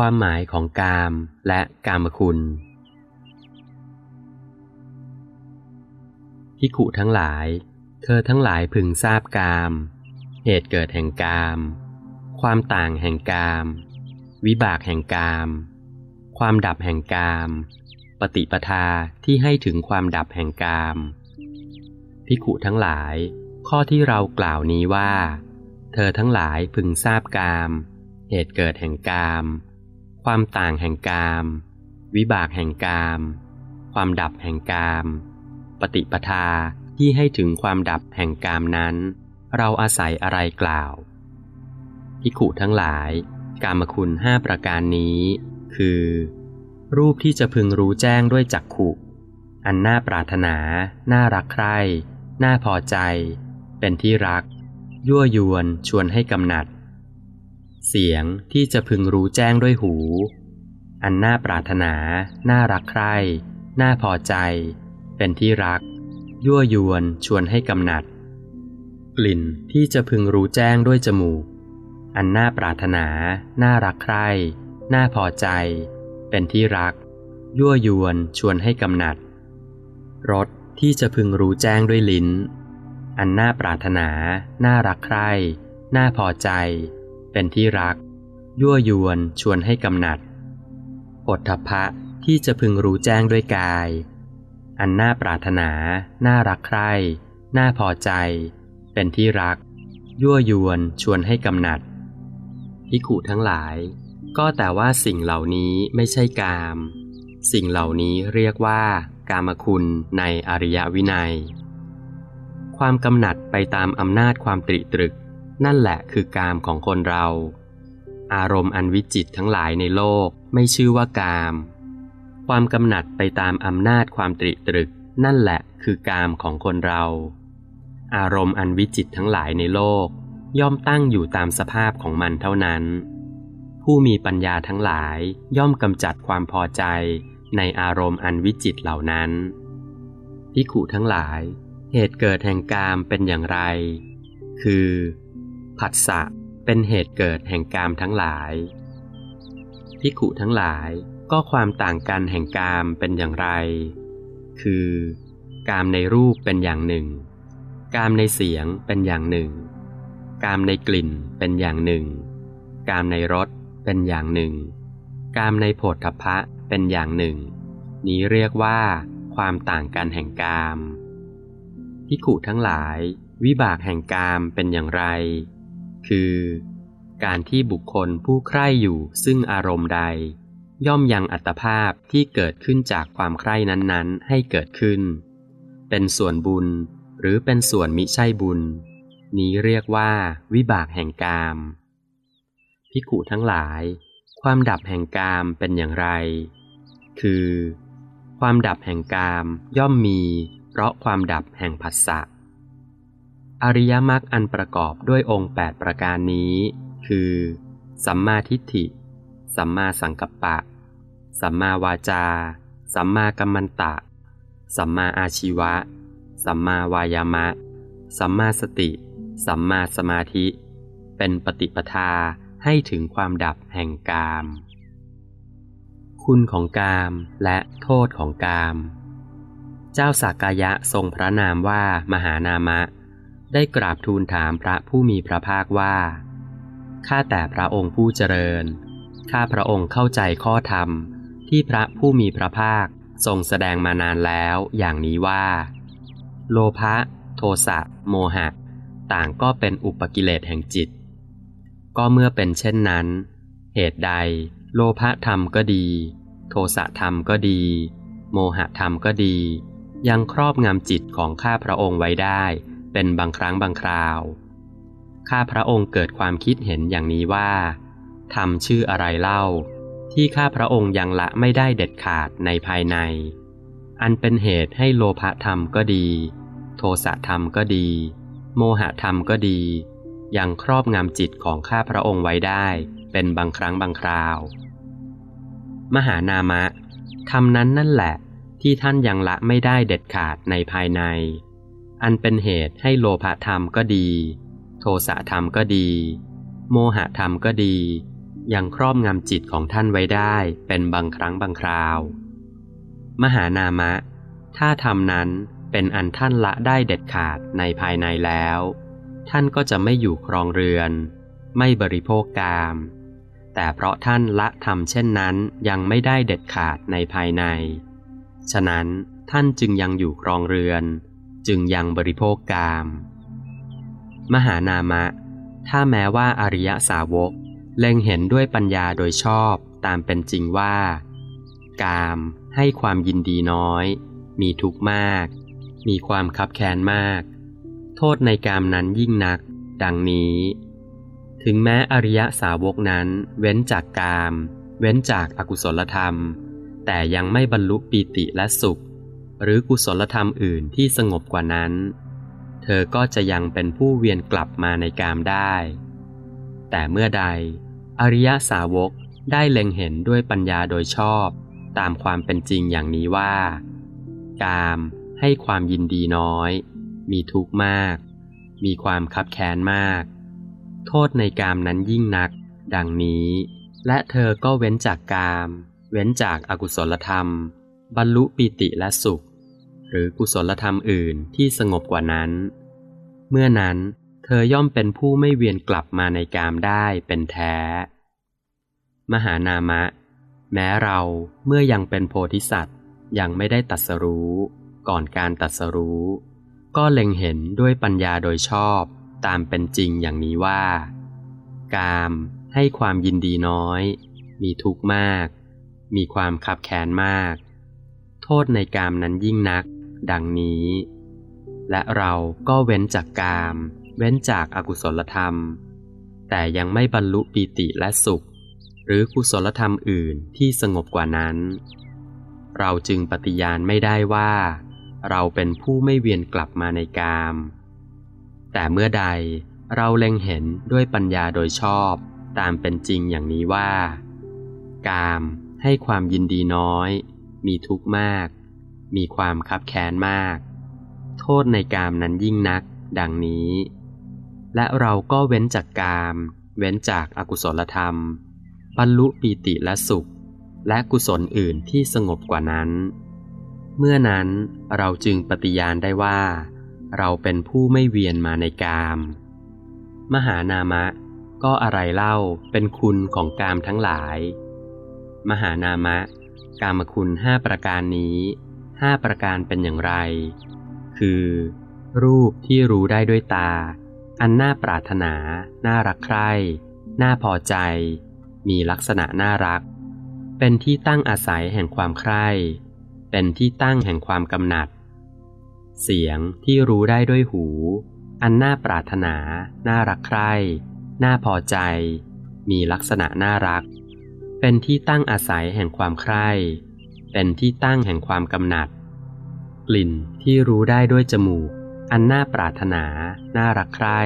ความหมายของกามและกามคุณพิขุทั้งหลาย เธอทั้งหลายพึงทราบกาม เหตุเกิดแห่งกาม ความต่างแห่งกาม วิบากแห่งกาม ความดับแห่งกาม ปฏิปทาที่ให้ถึงความดับแห่งกามพิขุทั้งหลาย ข้อที่เรากล่าวนี้ว่า เธอทั้งหลายพึงทราบกาม เหตุเกิดแห่งกาม ความต่างแห่งกาม วิบากแห่งกาม ความดับแห่งกาม ปฏิปทาที่ให้ถึงความดับแห่งกามนั้น เราอาศัยอะไรกล่าวพิขุทั้งหลาย กามคุณห้าประการนี้ คือ รูปที่จะพึงรู้แจ้งด้วยจักขุ อันน่าปรารถนา น่ารักใคร่ น่าพอใจ เป็นที่รัก ยั่วยวนชวนให้กำหนัด เสียงที่จะพึงรู้แจ้งด้วยหู อันน่าปรารถนา น่ารักใคร่น่าพอใจ เป็นที่รัก ยั่วยวนชวนให้กำหนัด กลิ่นที่จะพึงรู้แจ้งด้วยจมูก อันน่าปรารถนา น่ารักใคร่น่าพอใจ เป็นที่รัก ยั่วยวนชวนให้กำหนัด รสที่จะพึงรู้แจ้งด้วยลิ้น อันน่าปรารถนา น่ารักใคร่น่าพอใจ เป็นที่รัก ยั่วยวนชวนให้กำหนัดอดทพะที่จะพึงรู้แจ้งด้วยกาย อันน่าปรารถนา น่ารักใคร่ น่าพอใจ เป็นที่รัก ยั่วยวนชวนให้กำหนัดพิขุทั้งหลาย ก็แต่ว่าสิ่งเหล่านี้ไม่ใช่กาม สิ่งเหล่านี้เรียกว่า กามคุณในอริยวินัย ความกำหนัดไปตามอำนาจความตริตรึก นั่นแหละคือกามของคนเรา อารมณ์อันวิจิตทั้งหลายในโลกไม่ชื่อว่ากาม ความกำหนัดไปตามอำนาจความตริตรึก นั่นแหละคือกามของคนเรา อารมณ์อันวิจิตทั้งหลายในโลก ย่อมตั้งอยู่ตามสภาพของมันเท่านั้น ผู้มีปัญญาทั้งหลายย่อมกำจัดความพอใจในอารมณ์อันวิจิตเหล่านั้นพิขุทั้งหลาย เหตุเกิดแห่งกามเป็นอย่างไร คือ ผัสสะเป็นเหตุเกิดแห่งกามทั้งหลายพิขุทั้งหลายก็ความต่างกันแห่งกามเป็นอย่างไร คือ กามในรูปเป็นอย่างหนึ่ง กามในเสียงเป็นอย่างหนึ่ง กามในกลิ่นเป็นอย่างหนึ่ง กามในรสเป็นอย่างหนึ่ง กามในโผฏฐัพพะเป็นอย่างหนึ่ง นี้เรียกว่า ความต่างกันแห่งกามพิขุทั้งหลาย วิบากแห่งกามเป็นอย่างไร คือ การที่บุคคลผู้ใคร่อยู่ซึ่งอารมณ์ใด ย่อมยังอัตภาพที่เกิดขึ้นจากความใคร่นั้นๆ ให้เกิดขึ้น เป็นส่วนบุญหรือเป็นส่วนมิใช่บุญ นี้เรียกว่า วิบากแห่งกามพิขุทั้งหลาย ความดับแห่งกามเป็นอย่างไร คือ ความดับแห่งกามย่อมมี เพราะความดับแห่งผัสสะ อริยมรรคอันประกอบด้วยองค์ 8 ประการนี้ คือ สัมมาทิฏฐิ สัมมาสังกัปปะ สัมมาวาจา สัมมากัมมันตะ สัมมาอาชีวะ สัมมาวายามะ สัมมาสติ สัมมาสมาธิ เป็นปฏิปทาให้ถึงความดับแห่งกาม คุณของกามและโทษของกาม เจ้าสากายะทรงพระนามว่ามหานามะ ได้กราบทูลถามพระผู้มีพระภาคว่า ข้าแต่พระองค์ผู้เจริญ ข้าพระองค์เข้าใจข้อธรรมที่พระผู้มีพระภาคทรงแสดงมานานแล้วอย่างนี้ว่า โลภะโทสะโมหะ ต่างก็เป็นอุปกิเลสแห่งจิต ก็เมื่อเป็นเช่นนั้น เหตุใด โลภะธรรมก็ดี โทสะธรรมก็ดี โมหะธรรมก็ดี ยังครอบงำจิตของข้าพระองค์ไว้ได้ เป็นบางครั้งบางคราว ข้าพระองค์เกิดความคิดเห็นอย่างนี้ว่าธรรมชื่ออะไรเล่า ที่ข้าพระองค์ยังละไม่ได้เด็ดขาดในภายใน อันเป็นเหตุให้โลภะธรรมก็ดี โทสะธรรมก็ดี โมหะธรรมก็ดี ยังครอบงำจิตของข้าพระองค์ไว้ได้เป็นบางครั้งบางคราว มหานามะธรรมนั้นนั่นแหละที่ท่านยังละไม่ได้เด็ดขาดในภายใน อันเป็นเหตุให้โลภะธรรมก็ดี โทสะธรรมก็ดี โมหะธรรมก็ดี ยังครอบงำจิตของท่านไว้ได้เป็นบางครั้งบางคราว มหานามะ ถ้าทำนั้นเป็นอันท่านละได้เด็ดขาดในภายในแล้ว ท่านก็จะไม่อยู่ครองเรือน ไม่บริโภคกาม แต่เพราะท่านละทำเช่นนั้นยังไม่ได้เด็ดขาดในภายใน ฉะนั้นท่านจึงยังอยู่ครองเรือน จึงยังบริโภคกาม มหานามะ ถ้าแม้ว่าอริยสาวก เล็งเห็นด้วยปัญญาโดยชอบตามเป็นจริงว่า กามให้ความยินดีน้อย มีทุกข์มาก มีความคับแค้นมาก โทษในกามนั้นยิ่งนัก ดังนี้ ถึงแม้อริยสาวกนั้นเว้นจากกาม เว้นจากอากุศลธรรม แต่ยังไม่บรรลุปีติและสุข หรือกุศลธรรมอื่นที่สงบกว่านั้น เธอก็จะยังเป็นผู้เวียนกลับมาในกามได้ แต่เมื่อใด อริยสาวกได้เล็งเห็นด้วยปัญญาโดยชอบตามความเป็นจริงอย่างนี้ว่า กามให้ความยินดีน้อย มีทุกข์มาก มีความคับแค้นมาก โทษในกามนั้นยิ่งนัก ดังนี้ และเธอก็เว้นจากกาม เว้นจากอากุศลธรรม บรรลุปิติและสุข หรือกุศลธรรมอื่นที่สงบกว่านั้น เมื่อนั้นเธอย่อมเป็นผู้ไม่เวียนกลับมาในกามได้เป็นแท้ มหานามะ แม้เราเมื่อยังเป็นโพธิสัตว์ยังไม่ได้ตัดสรู้ ก่อนการตัดสรู้ ก็เล็งเห็นด้วยปัญญาโดยชอบตามเป็นจริงอย่างนี้ว่า กามให้ความยินดีน้อย มีทุกข์มาก มีความขับแค้นมาก โทษในกามนั้นยิ่งนัก ดังนี้ และเราก็เว้นจากกาม เว้นจากอากุศลธรรม แต่ยังไม่บรรลุปีติและสุข หรือกุศลธรรมอื่นที่สงบกว่านั้น เราจึงปฏิญาณไม่ได้ว่า เราเป็นผู้ไม่เวียนกลับมาในกาม แต่เมื่อใดเราเล็งเห็นด้วยปัญญาโดยชอบตามเป็นจริงอย่างนี้ว่า กามให้ความยินดีน้อย มีทุกข์มาก มีความคับแค้นมาก โทษในกามนั้นยิ่งนัก ดังนี้ และเราก็เว้นจากกาม เว้นจากอากุศลธรรม บรรลุปีติและสุข และกุศลอื่นที่สงบกว่านั้น เมื่อนั้นเราจึงปฏิญาณได้ว่า เราเป็นผู้ไม่เวียนมาในกาม มหานามะ ก็อะไรเล่าเป็นคุณของกามทั้งหลาย มหานามะ กามคุณห้าประการนี้ ห้าประการเป็นอย่างไร คือ รูปที่รู้ได้ด้วยตา อันน่าปรารถนา น่ารักใคร่ น่าพอใจ มีลักษณะน่ารัก เป็นที่ตั้งอาศัยแห่งความใคร่ เป็นที่ตั้งแห่งความกำหนัด เสียงที่รู้ได้ด้วยหู อันน่าปรารถนา น่ารักใคร่ น่าพอใจ มีลักษณะน่ารัก เป็นที่ตั้งอาศัยแห่งความใคร่ เป็นที่ตั้งแห่งความกำหนัด กลิ่นที่รู้ได้ด้วยจมูก อันน่าปรารถนา น่ารักใคร่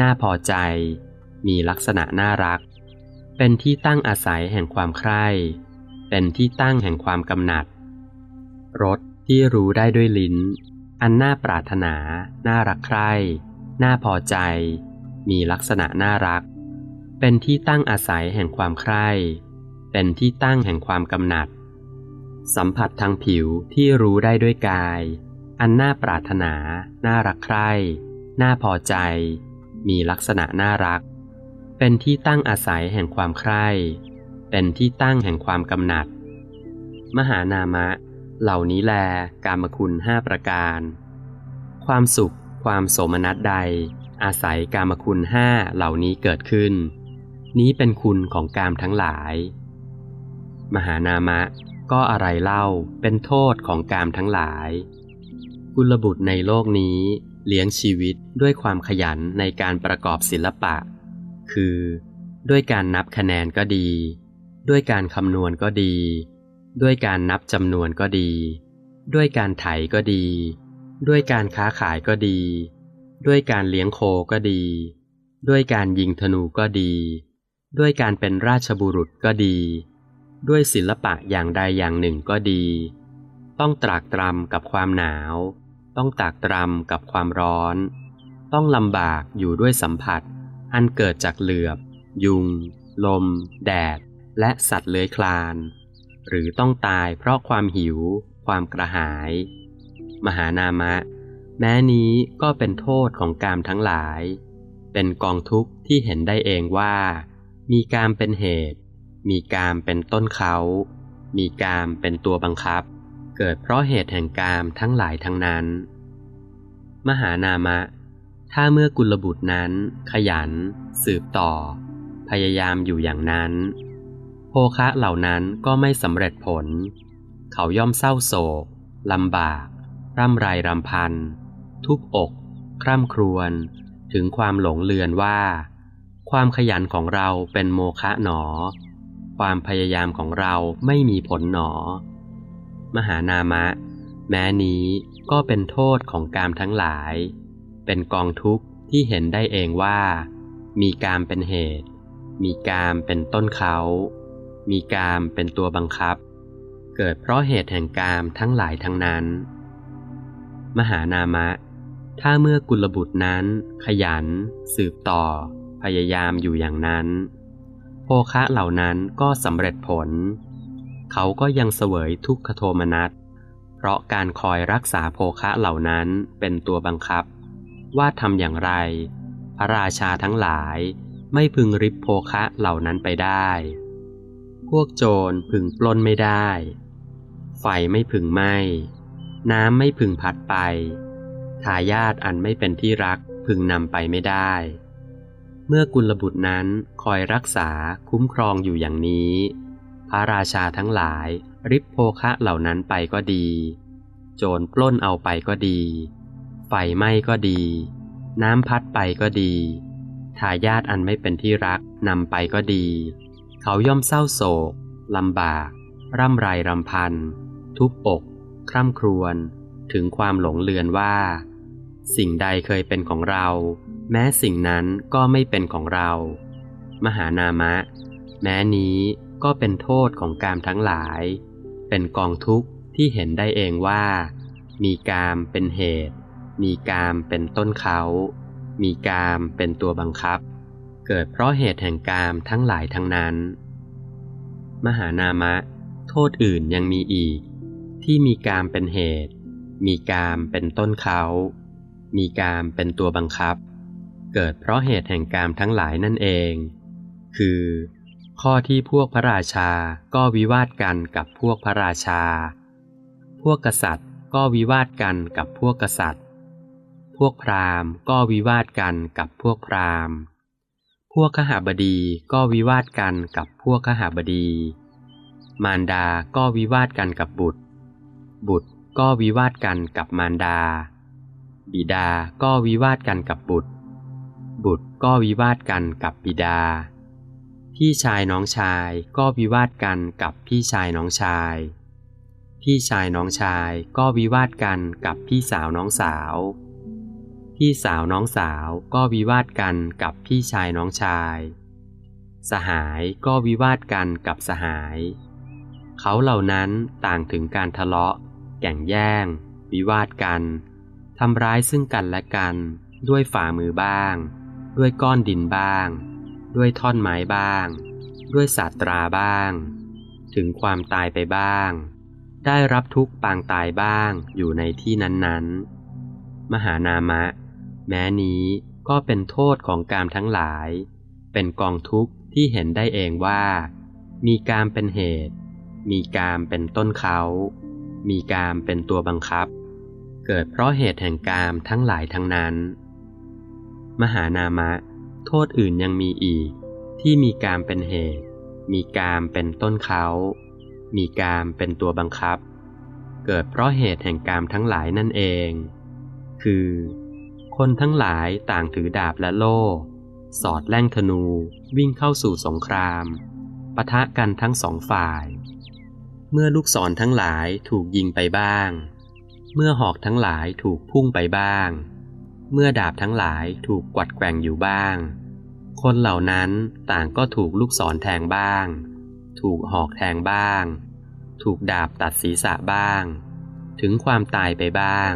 น่าพอใจ มีลักษณะน่ารัก เป็นที่ตั้งอาศัยแห่งความใคร่ เป็นที่ตั้งแห่งความกำหนัด รสที่รู้ได้ด้วยลิ้น อันน่าปรารถนา น่ารักใคร่ น่าพอใจ มีลักษณะน่ารัก เป็นที่ตั้งอาศัยแห่งความใคร่ เป็นที่ตั้งแห่งความกำหนัด สัมผัสทางผิวที่รู้ได้ด้วยกาย อันน่าปรารถนา น่ารักใคร่ น่าพอใจ มีลักษณะน่ารัก เป็นที่ตั้งอาศัยแห่งความใคร่ เป็นที่ตั้งแห่งความกำหนัด มหานามะ เหล่านี้แลกามคุณห้าประการ ความสุข ความโสมนัสใด อาศัยกามคุณห้าเหล่านี้เกิดขึ้น นี้เป็นคุณของกามทั้งหลาย มหานามะ ก็อะไรเล่าเป็นโทษของกามทั้งหลาย กุลบุตรในโลกนี้เลี้ยงชีวิตด้วยความขยันในการประกอบศิลปะ คือ ด้วยการนับคะแนนก็ดี ด้วยการคำนวณก็ดี ด้วยการนับจำนวนก็ดี ด้วยการไถก็ดี ด้วยการค้าขายก็ดี ด้วยการเลี้ยงโคก็ดี ด้วยการยิงธนูก็ดี ด้วยการเป็นราชบุรุษก็ดี ด้วยศิลปะอย่างใดอย่างหนึ่งก็ดี ต้องตรากตรำกับความหนาว ต้องตรากตรำกับความร้อน ต้องลำบากอยู่ด้วยสัมผัส อันเกิดจากเหลือบ ยุง ลม แดด และสัตว์เลื้อยคลาน หรือต้องตายเพราะความหิว ความกระหาย มหานามะ แม้นี้ก็เป็นโทษของกามทั้งหลาย เป็นกองทุกข์ที่เห็นได้เองว่า มีกามเป็นเหตุ มีกามเป็นต้นเขา มีกามเป็นตัวบังคับ เกิดเพราะเหตุแห่งกามทั้งหลายทั้งนั้น มหานามะ ถ้าเมื่อกุลบุตรนั้น ขยัน สืบต่อ พยายามอยู่อย่างนั้น โภคะเหล่านั้นก็ไม่สำเร็จผล เขาย่อมเศร้าโศกลำบาก ร่ำไรรำพัน ทุบอก คร่ำครวญถึงความหลงเลือนว่า ความขยันของเราเป็นโมฆะหนอ ความพยายามของเราไม่มีผลหนอ มหานามะ แม้นี้ก็เป็นโทษของกามทั้งหลาย เป็นกองทุกข์ที่เห็นได้เองว่า มีกามเป็นเหตุ มีกามเป็นต้นเขา มีกามเป็นตัวบังคับ เกิดเพราะเหตุแห่งกามทั้งหลายทั้งนั้น มหานามะ ถ้าเมื่อกุลบุตรนั้นขยัน สืบต่อ พยายามอยู่อย่างนั้น โภคะเหล่านั้นก็สำเร็จผล เขาก็ยังเสวยทุกขโทมนัส เพราะการคอยรักษาโภคะเหล่านั้นเป็นตัวบังคับ ว่าทำอย่างไร พระราชาทั้งหลายไม่พึงริบโภคะเหล่านั้นไปได้ พวกโจรพึงปล้นไม่ได้ ไฟไม่พึงไหม้ น้ำไม่พึงพัดไป ทายาทอันไม่เป็นที่รักพึงนำไปไม่ได้ เมื่อกุลบุตรนั้นคอยรักษาคุ้มครองอยู่อย่างนี้ พระราชาทั้งหลาย ริบโภคะเหล่านั้นไปก็ดี โจรปล้นเอาไปก็ดี ไฟไหม้ก็ดี น้ำพัดไปก็ดี ทายาทอันไม่เป็นที่รักนำไปก็ดี เขาย่อมเศร้าโศกลำบาก ร่ำไรรำพัน ทุบอก คร่ำครวญถึงความหลงเลือนว่า สิ่งใดเคยเป็นของเรา แม้สิ่งนั้นก็ไม่เป็นของเรา มหานามะ แม้นี้ก็เป็นโทษของกามทั้งหลาย เป็นกองทุกข์ที่เห็นได้เองว่า มีกามเป็นเหตุ มีกามเป็นต้นเขา มีกามเป็นตัวบังคับ เกิดเพราะเหตุแห่งกามทั้งหลายทั้งนั้น มหานามะ โทษอื่นยังมีอีก ที่มีกามเป็นเหตุ มีกามเป็นต้นเขา มีกามเป็นตัวบังคับ เกิดเพราะเหตุแห่งกามทั้งหลายนั่นเอง คือ ข้อที่พวกพระราชาก็วิวาทกันกับพวกพระราชา พวกกษัตริย์ก็วิวาทกันกับพวกกษัตริย์ พวกพราหมณ์ก็วิวาทกันกับพวกพราหมณ์ พวกขหบดีก็วิวาทกันกับพวกขหบดี มารดาก็วิวาทกันกับบุตร บุตรก็วิวาทกันกับมารดา บิดาก็วิวาทกันกับบุตร บุตรก็วิวาทกันกับบิดา พี่ชายน้องชายก็วิวาทกันกับพี่ชายน้องชาย พี่ชายน้องชายก็วิวาทกันกับพี่สาวน้องสาว พี่สาวน้องสาวก็วิวาทกันกับพี่ชายน้องชาย สหายก็วิวาทกันกับสหาย เขาเหล่านั้นต่างถึงการทะเลาะ แก่งแย่ง วิวาทกัน ทำร้ายซึ่งกันและกัน ด้วยฝ่ามือบ้าง ด้วยก้อนดินบ้าง ด้วยท่อนไม้บ้าง ด้วยศาสตราบ้าง ถึงความตายไปบ้าง ได้รับทุกปางตายบ้างอยู่ในที่นั้นๆ มหานามะ แม้นี้ก็เป็นโทษของกามทั้งหลาย เป็นกองทุกข์ที่เห็นได้เองว่า มีกามเป็นเหตุ มีกามเป็นต้นเขา มีกามเป็นตัวบังคับ เกิดเพราะเหตุแห่งกามทั้งหลายทั้งนั้น มหานามะ โทษอื่นยังมีอีก ที่มีกามเป็นเหตุ มีกามเป็นต้นเขา มีกามเป็นตัวบังคับ เกิดเพราะเหตุแห่งกามทั้งหลายนั่นเอง คือ คนทั้งหลายต่างถือดาบและโล่ สอดแล่งธนูวิ่งเข้าสู่สงครามปะทะกันทั้งสองฝ่าย เมื่อลูกศรทั้งหลายถูกยิงไปบ้าง เมื่อหอกทั้งหลายถูกพุ่งไปบ้าง เมื่อดาบทั้งหลายถูกกวัดแกว่งอยู่บ้าง คนเหล่านั้นต่างก็ถูกลูกศรแทงบ้าง ถูกหอกแทงบ้าง ถูกดาบตัดศีรษะบ้าง ถึงความตายไปบ้าง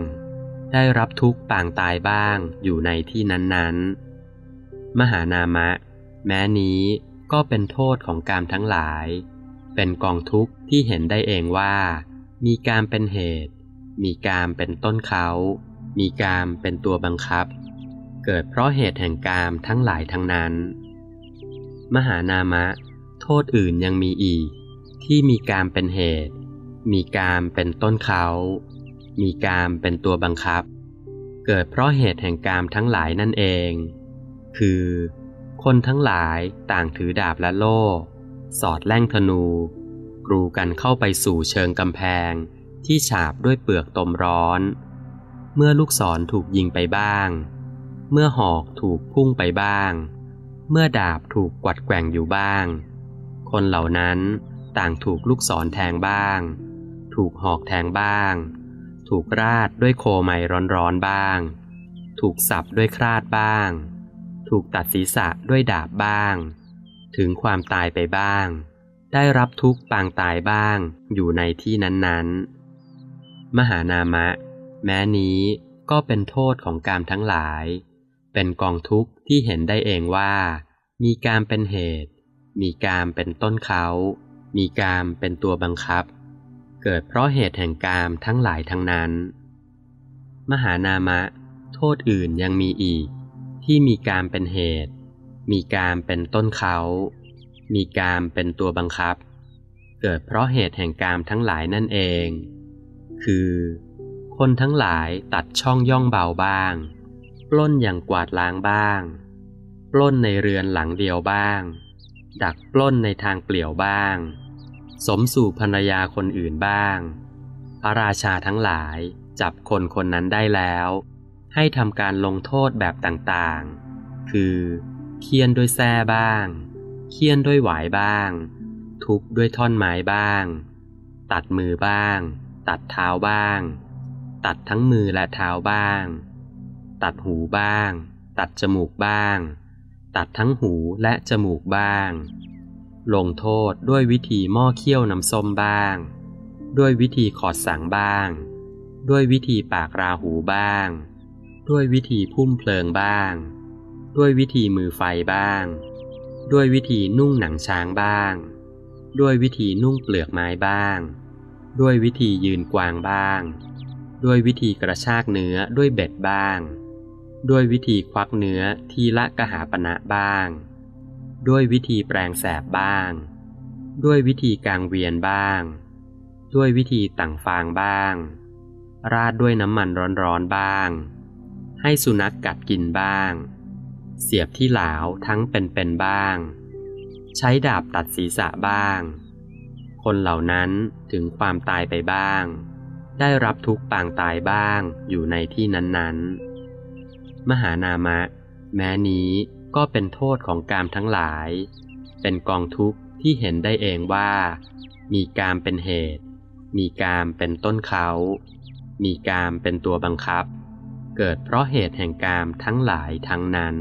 ได้รับทุกข์ปางตายบ้างอยู่ในที่นั้นๆ มหานามะ แม้นี้ก็เป็นโทษของกามทั้งหลาย เป็นกองทุกข์ที่เห็นได้เองว่า มีกามเป็นเหตุ มีกามเป็นต้นเขา มีกามเป็นตัวบังคับ เกิดเพราะเหตุแห่งกามทั้งหลายทั้งนั้น มหานามะ โทษอื่นยังมีอีก ที่มีกามเป็นเหตุ มีกามเป็นต้นเขา มีกามเป็นตัวบังคับ เกิดเพราะเหตุแห่งกามทั้งหลายนั่นเอง คือ คนทั้งหลายต่างถือดาบและโล่ สอดแล่งธนู กรูกันเข้าไปสู่เชิงกำแพง ที่ฉาบด้วยเปลือกตมร้อน เมื่อลูกศรถูกยิงไปบ้าง เมื่อหอกถูกพุ่งไปบ้าง เมื่อดาบถูกกวัดแกว่งอยู่บ้าง คนเหล่านั้นต่างถูกลูกศรแทงบ้าง ถูกหอกแทงบ้าง ถูกราดด้วยโคไมร้อนๆบ้าง ถูกสับด้วยคราดบ้าง ถูกตัดศีรษะด้วยดาบบ้าง ถึงความตายไปบ้างได้รับทุกข์ปางตายบ้างอยู่ในที่นั้นๆ มหานามะ แม้นี้ก็เป็นโทษของกามทั้งหลาย เป็นกองทุกข์ที่เห็นได้เองว่า มีกามเป็นเหตุ มีกามเป็นต้นเขา มีกามเป็นตัวบังคับ เกิดเพราะเหตุแห่งกามทั้งหลายทั้งนั้น มหานามะ โทษอื่นยังมีอีก ที่มีกามเป็นเหตุ มีกามเป็นต้นเขา มีกามเป็นตัวบังคับ เกิดเพราะเหตุแห่งกามทั้งหลายนั่นเอง คือ คนทั้งหลายตัดช่องย่องเบาบ้าง ปล้นอย่างกวาดล้างบ้าง ปล้นในเรือนหลังเดียวบ้าง ดักปล้นในทางเปลี่ยวบ้าง สมสู่ภรรยาคนอื่นบ้าง พระราชาทั้งหลายจับคนคนนั้นได้แล้ว ให้ทำการลงโทษแบบต่างๆ คือ เคี่ยนด้วยแส้บ้าง เคี่ยนด้วยหวายบ้าง ทุบด้วยท่อนไม้บ้าง ตัดมือบ้าง ตัดเท้าบ้าง ตัดทั้งมือและเท้าบ้าง ตัดหูบ้าง ตัดจมูกบ้าง ตัดทั้งหูและจมูกบ้าง ลงโทษด้วยวิธีหม้อเคี่ยวน้ำส้มบ้าง ด้วยวิธีขอดสังบ้าง ด้วยวิธีปากราหูบ้าง ด้วยวิธีพุ่มเพลิงบ้าง ด้วยวิธีมือไฟบ้าง ด้วยวิธีนุ่งหนังช้างบ้าง ด้วยวิธีนุ่งเปลือกไม้บ้าง ด้วยวิธียืนกวางบ้าง ด้วยวิธีกระชากเนื้อด้วยเบ็ดบ้าง ด้วยวิธีควักเนื้อทีละกหาปณะบ้าง ด้วยวิธีแปลงแสบบ้าง ด้วยวิธีกางเวียนบ้าง ด้วยวิธีต่างฟางบ้าง ราดด้วยน้ำมันร้อนๆบ้าง ให้สุนัขกกัดกินบ้าง เสียบที่หลาวทั้งเป็นๆบ้าง ใช้ดาบตัดศีรษะบ้าง คนเหล่านั้นถึงความตายไปบ้าง ได้รับทุกปางตายบ้างอยู่ในที่นั้นๆ มหานามะ แม้นี้ก็เป็นโทษของกามทั้งหลาย เป็นกองทุกข์ที่เห็นได้เองว่า มีกามเป็นเหตุ มีกามเป็นต้นเขา มีกามเป็นตัวบังคับ เกิดเพราะเหตุแห่งกามทั้งหลายทั้งนั้น